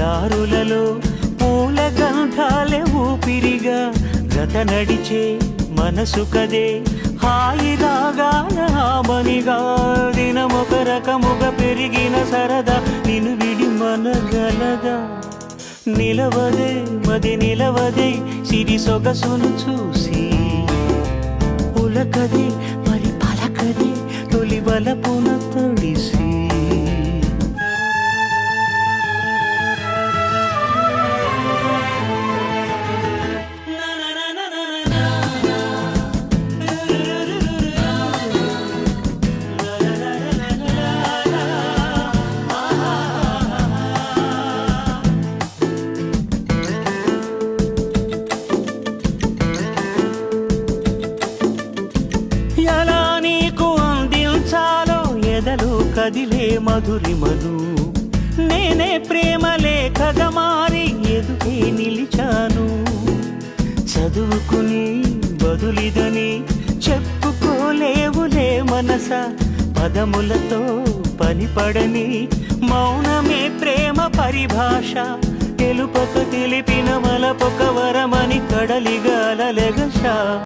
దారులలో పూల గంధాలే ఊపిరిగా గత నడిచే మనసు కదే. హాయి రాగాల హామనిగా దినమొక రకముగా పెరిగిన సరదా నిన్ను విడి మనగలదా. నిలవదే మది నిలవదే సిరి సొగసును చూసి. పులకది మరి పలకది తొలి వలపున తడిసి ఎదలు కదిలే మధురిమను నేనే ప్రేమ లేఖగా మారి ఎదుటే నిలిచాను. చదువుకుని బదులిదని చెప్పుకోలేవులే మనస. పదములతో పనిపడని మౌనమే ప్రేమ పరిభాష. తెలుపక తెలిపిన వలపొక వరమని కడలిగాలెగశ